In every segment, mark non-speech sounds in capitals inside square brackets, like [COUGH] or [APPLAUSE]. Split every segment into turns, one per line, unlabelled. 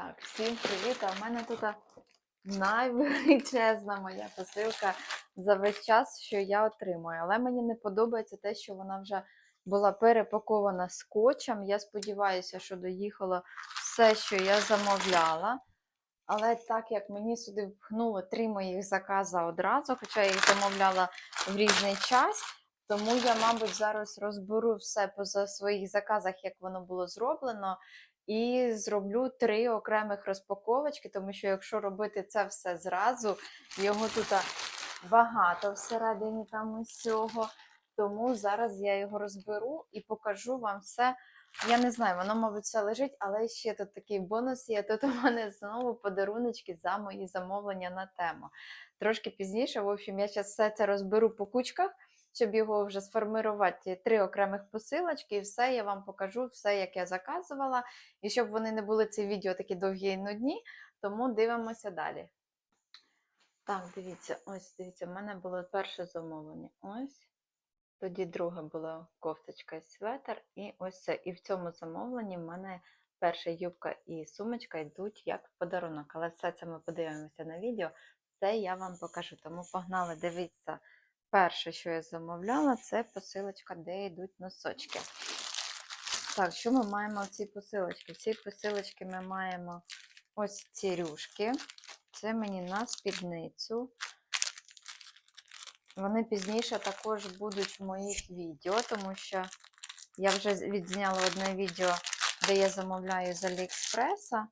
Так, всім привіт! А в мене тут найвеличезна моя посилка за весь час, що я отримую. Але мені не подобається те, що вона вже була перепакована скотчем. Я сподіваюся, що доїхало все, що я замовляла. Але так як мені сюди впхнуло три моїх закази одразу, хоча я їх замовляла в різний час, тому я, мабуть, зараз розберу все по своїх заказах, як воно було зроблено. І зроблю три окремих розпаковочки, тому що якщо робити це все зразу, його тут багато всередині там усього. Тому зараз я його розберу і покажу вам все. Я не знаю, воно, мабуть, все лежить, але ще тут такий бонус є. Тут у мене знову подаруночки за мої замовлення на тему. Трошки пізніше, в общем, я зараз все це розберу по кучках, щоб його вже сформувати три окремих посилочки, і все я вам покажу, все, як я заказувала. І щоб вони не були ці відео такі довгі і нудні, тому дивимося далі. Так, дивіться, ось дивіться, в мене було перше замовлення. Ось. Тоді друге було кофточка і светр, і ось це. І в цьому замовленні в мене перша юбка і сумочка йдуть як в подарунок. Але все це ми подивимося на відео, все я вам покажу. Тому погнали, дивіться. Перше, що я замовляла, це посилочка, де йдуть носочки. Так, що ми маємо в цій посилочці? В цій посилочці ми маємо ось ці рюшки. Це мені на спідницю. Вони пізніше також будуть в моїх відео, тому що я вже відзняла одне відео, де я замовляю з Аліекспреса.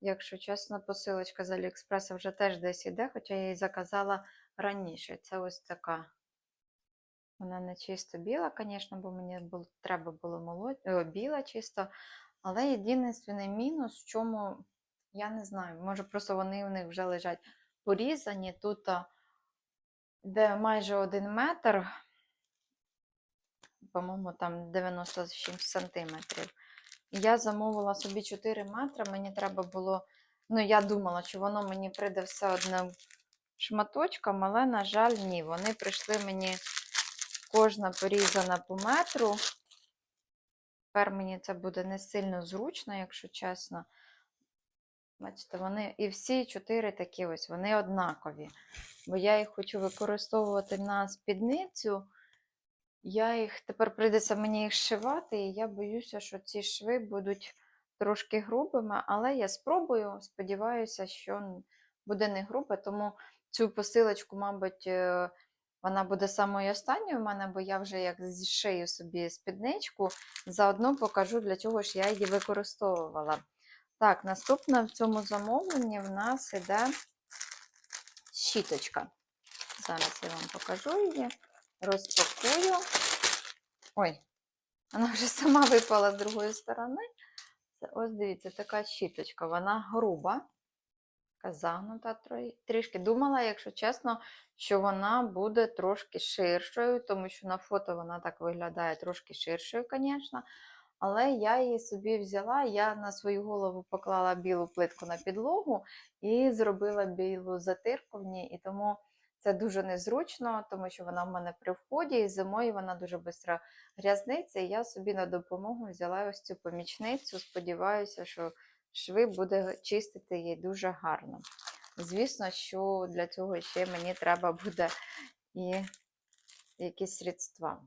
Якщо чесно, посилочка з Аліекспреса вже теж десь іде, хоча я її заказала раніше. Це ось така. Вона не чисто біла, звісно, бо мені було, треба було молод... О, біла чисто. Але єдиний мінус, в чому, я не знаю, може просто вони у них вже лежать порізані. Тут де майже один метр, по-моєму, там 96 сантиметрів. Я замовила собі 4 метри, мені треба було, ну я думала, що воно мені прийде все одним шматочком, але, на жаль, ні. Вони прийшли мені кожна порізана по метру. Тепер мені це буде не сильно зручно, якщо чесно. Бачите, вони і всі чотири такі ось, вони однакові. Бо я їх хочу використовувати на спідницю. Я їх тепер прийдеться мені їх шивати, і я боюся, що ці шви будуть трошки грубими, але я спробую. Сподіваюся, що буде не грубе, тому цю посилочку, мабуть, е, вона буде самою останньою в мене, бо я вже як зшию собі спідничку, заодно покажу, для чого ж я її використовувала. Так, наступна в цьому замовленні в нас іде щіточка. Зараз я вам покажу її, розпакую. Ой, вона вже сама випала з другої сторони. Ось дивіться, така щіточка, вона груба, така загнута трішки. Думала, якщо чесно, що вона буде трошки ширшою, тому що на фото вона так виглядає трошки ширшою, звісно. Але я її собі взяла, я на свою голову поклала білу плитку на підлогу і зробила білу затирку в ній. І тому це дуже незручно, тому що вона в мене при вході, і зимою вона дуже швидко грязниться. І я собі на допомогу взяла ось цю помічницю. Сподіваюся, що шви буде чистити її дуже гарно. Звісно, що для цього ще мені треба буде і якісь средства.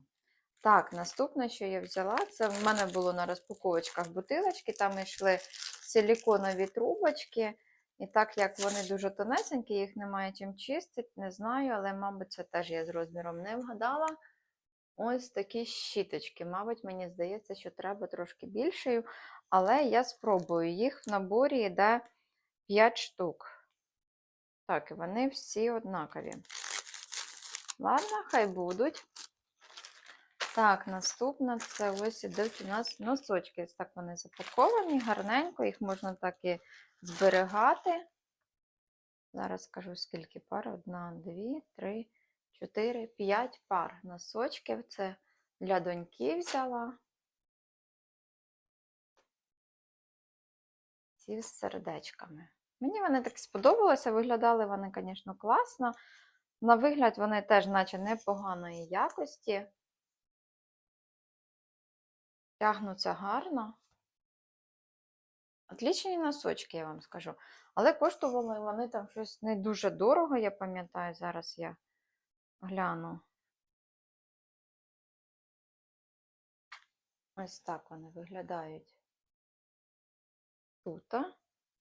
Так, наступне, що я взяла, це в мене було на розпаковочках бутилочки, там йшли силіконові трубочки. І так як вони дуже тонесенькі, їх немає чим чистити, не знаю, але, мабуть, це теж я з розміром не вгадала. Ось такі щіточки. Мабуть, мені здається, що треба трошки більшою, але я спробую. Їх в наборі йде 5 штук. Так, і вони всі однакові. Ладно, хай будуть. Так, наступна це ось ідуть у нас носочки. Так вони запаковані, гарненько, їх можна так і зберігати. Зараз скажу, скільки пар. Одна, дві, три, чотири, п'ять пар носочків. Це для доньки взяла. Ці з сердечками. Мені вони так сподобалися, виглядали вони, звісно, класно. На вигляд вони теж, наче непоганої якості. Тягнуться гарно. Отлічні носочки, я вам скажу. Але коштували вони там щось не дуже дорого, я пам'ятаю, зараз я гляну. Ось так вони виглядають. Тут.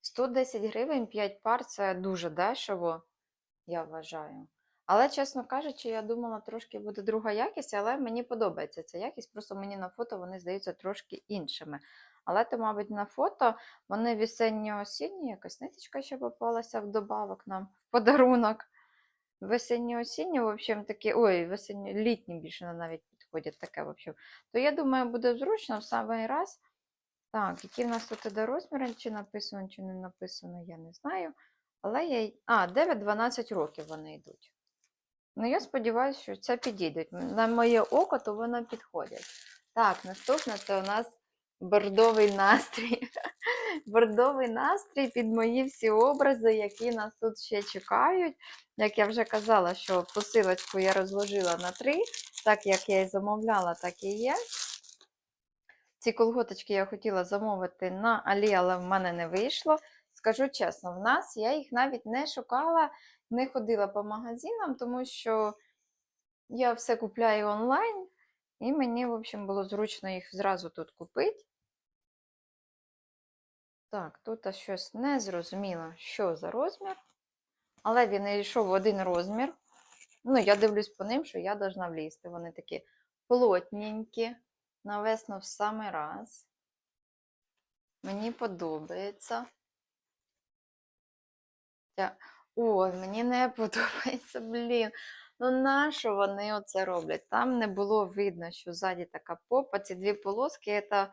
110 гривень 5 пар це дуже дешево, я вважаю. Але, чесно кажучи, я думала, трошки буде друга якість, але мені подобається ця якість. Просто мені на фото вони здаються трошки іншими. Але то, мабуть, на фото вони весенньо-осінні, якась ниточка ще попалася в добавок нам в подарунок. Весенньо-осінні, в общем, такі, ой, весенньо-літні більше навіть підходять таке, в общем. То я думаю, буде зручно в самий раз. Так, які в нас тут іде розміри, чи написано, чи не написано, я не знаю. Але я. А, 9-12 років вони йдуть. Ну, я сподіваюся, що це підійде. На моє око, то вони підходять. Так, наступне це у нас бордовий настрій. [LAUGHS] бордовий настрій під мої всі образи, які нас тут ще чекають. Як я вже казала, що посилочку я розложила на три, так як я і замовляла, так і є. Ці колготочки я хотіла замовити на Алі, але в мене не вийшло. Скажу чесно, в нас я їх навіть не шукала, не ходила по магазинам, тому що я все купляю онлайн, і мені, в общем, було зручно їх зразу тут купити. Так, тут щось не зрозуміло, що за розмір. Але він і йшов в один розмір. Ну, я дивлюсь по ним, що я должна влізти. Вони такі плотненькі, на весну в самий раз. Мені подобається. Я... Ой, мені не [LAUGHS] подобається, блін. Ну, нащо вони оце роблять? Там не було видно, що ззаді така попа, ці дві полоски це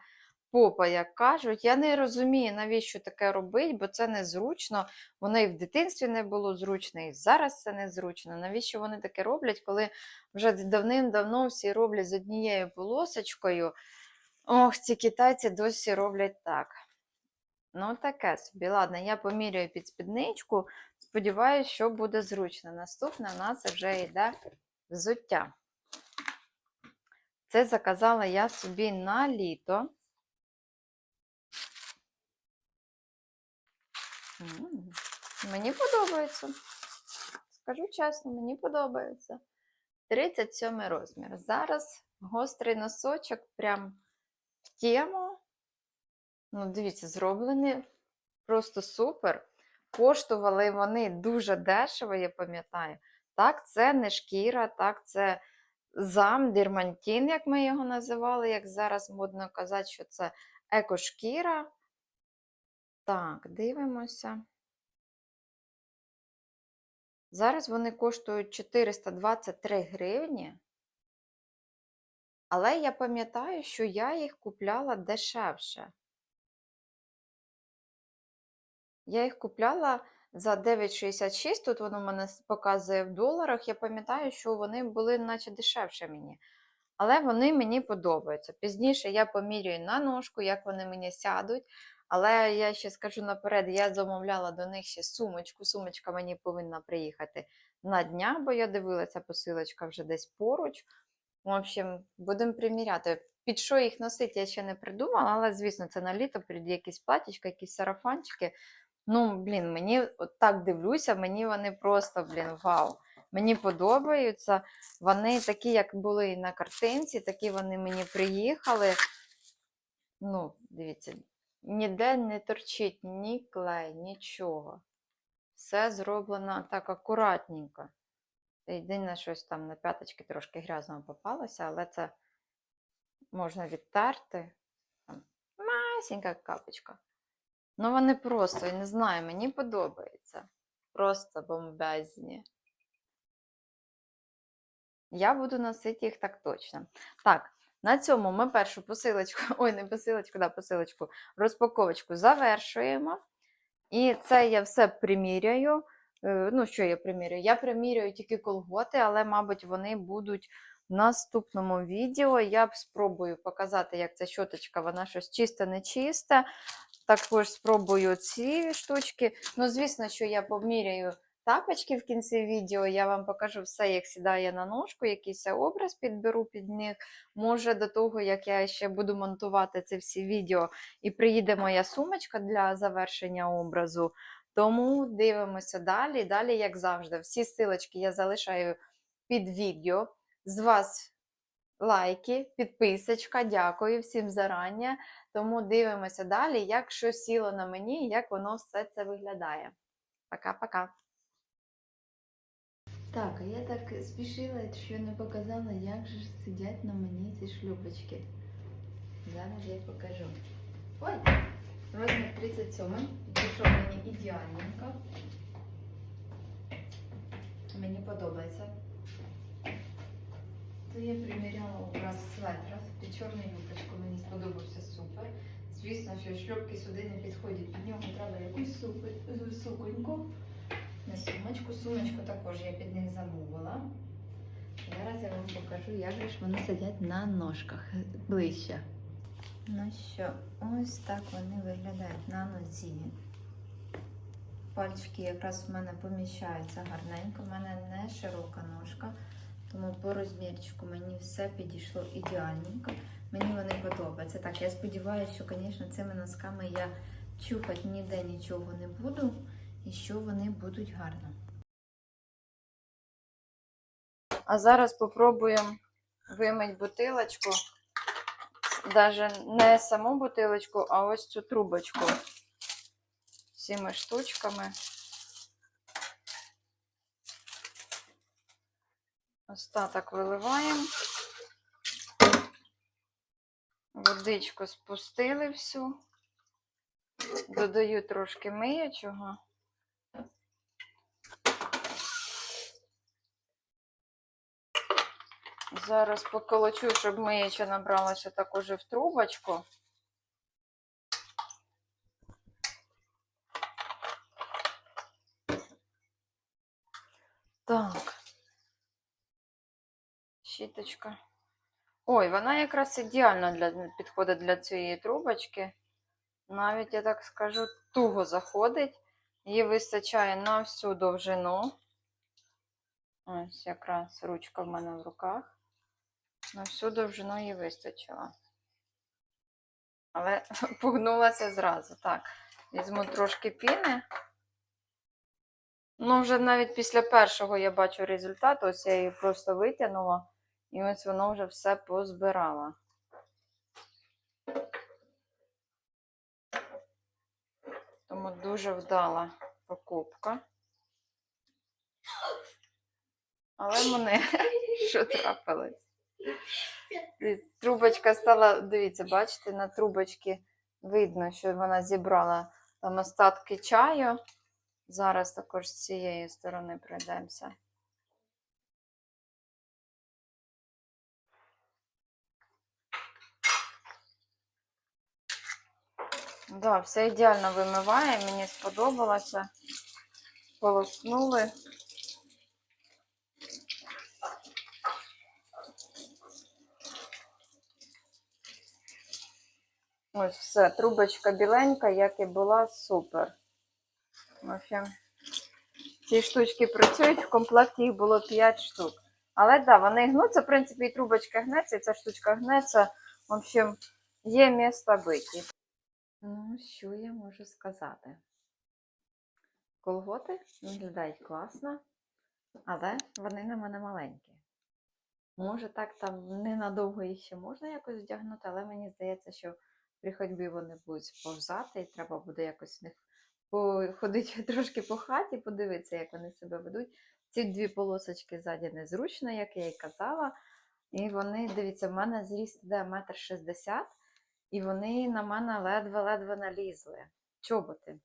попа, як кажуть. Я не розумію, навіщо таке робить, бо це незручно. Воно і в дитинстві не було зручно, і зараз це незручно. Навіщо вони таке роблять, коли вже давним-давно всі роблять з однією полосочкою? Ох, ці китайці досі роблять так. Ну, таке собі. Ладно, я поміряю під спідничку. Сподіваюсь, що буде зручно. Наступне в нас вже йде взуття. Це заказала я собі на літо. Мені подобається. Скажу чесно, мені подобається. 37 розмір. Зараз гострий носочок прям в тему. Ну, дивіться, зроблені просто супер. Коштували вони дуже дешево, я пам'ятаю. Так, це не шкіра, так, це зам, дермантін, як ми його називали, як зараз модно казати, що це екошкіра. Так, дивимося. Зараз вони коштують 423 гривні. Але я пам'ятаю, що я їх купляла дешевше. Я їх купляла за 9,66. Тут воно мене показує в доларах. Я пам'ятаю, що вони були наче дешевше мені. Але вони мені подобаються. Пізніше я поміряю на ножку, як вони мені сядуть. Але я ще скажу наперед, я замовляла до них ще сумочку. Сумочка мені повинна приїхати на дня, бо я дивилася, посилочка вже десь поруч. В общем, будемо приміряти. Під що їх носити, я ще не придумала, але, звісно, це на літо під якісь платічка, якісь сарафанчики. Ну, блін, мені от так дивлюся, мені вони просто, блін, вау. Мені подобаються. Вони такі, як були і на картинці, такі вони мені приїхали. Ну, дивіться, ніде не торчить ні клей, нічого. Все зроблено так акуратненько. Єдине, щось там на п'яточки трошки грязного попалося, але це можна відтерти. Там масенька капочка. Ну, вони просто, я не знаю, мені подобається. Просто бомбезні. Я буду носити їх так точно. Так, на цьому ми першу посилочку, [LAUGHS] ой, не посилочку, да, посилочку, розпаковочку завершуємо. І це я все приміряю. Е, Ну, що я приміряю? Я приміряю тільки колготи, але, мабуть, вони будуть в наступному відео. Я б спробую показати, як ця щоточка, вона щось чисте, не чисте. Також спробую ці штучки. Ну, звісно, що я поміряю тапочки в кінці відео. Я вам покажу все, як сідає на ножку, якийсь образ підберу під них. Може, до того, як я ще буду монтувати ці всі відео, і приїде моя сумочка для завершення образу. Тому дивимося далі. Далі, як завжди, всі силочки я залишаю під відео. З вас лайки, підписочка. Дякую всім зарані. Тому дивимося далі, як що сіло на мені, як воно все це виглядає. Пока-пока.
Так, а я так спішила, що не показала, як же сидять на мені ці шлюпочки. Зараз я покажу. Ой, розмір 37. Пішов мені ідеальненько. Мені подобається. То я приміряла образ светра під чорну юбочку. Мені сподобався супер. Звісно, що шльопки сюди не підходять. Під нього треба якусь суконьку на сумочку. Сумочку також я під них замовила. Зараз я вам покажу, як ж вони сидять на ножках ближче. Ну що, ось так вони виглядають на нозі. Пальчики якраз в мене поміщаються гарненько. У мене не широка ножка, тому по розмірчику мені все підійшло ідеальненько. Мені вони подобаються. Так, я сподіваюся, що, звісно, цими носками я чухати ніде нічого не буду і що вони будуть гарно.
А зараз попробуємо вимити бутилочку. Даже не саму бутилочку, а ось цю трубочку. Всіми штучками. Остаток виливаємо. Водичку спустили всю. Додаю трошки миючого. Зараз поколочу, щоб миюче набралося також і в трубочку. Так. Щіточка. Ой, вона якраз ідеально для, підходить для цієї трубочки. Навіть, я так скажу, туго заходить. Її вистачає на всю довжину. Ось якраз ручка в мене в руках. На всю довжину її вистачило. Але [LAUGHS] погнулася зразу. Так, візьму трошки піни. Ну, вже навіть після першого я бачу результат. Ось я її просто витягнула, і ось воно вже все позбирало. Тому дуже вдала покупка. Але мене [LAUGHS] що трапилось? Трубочка стала, дивіться, бачите, на трубочці видно, що вона зібрала там остатки чаю. Зараз також з цієї сторони пройдемося. Да, все ідеально вимиває, мені сподобалося. Полоснули. Ось все, трубочка біленька, як і була, супер. В общем, ці штучки працюють, в комплекті їх було 5 штук. Але так, да, вони гнуться, в принципі, і трубочка гнеться, і ця штучка гнеться. В общем, є місто биті. Ну, що я можу сказати? Колготи виглядають класно, але вони на мене маленькі. Може, так там ненадовго їх ще можна якось вдягнути, але мені здається, що при ходьбі вони будуть сповзати, і треба буде якось в них походити [LAUGHS] трошки по хаті, подивитися, як вони себе ведуть. Ці дві полосочки ззаді незручно, як я і казала. І вони, дивіться, в мене зріст іде метр шістдесят, і вони на мене ледве-ледве налізли. Чоботи.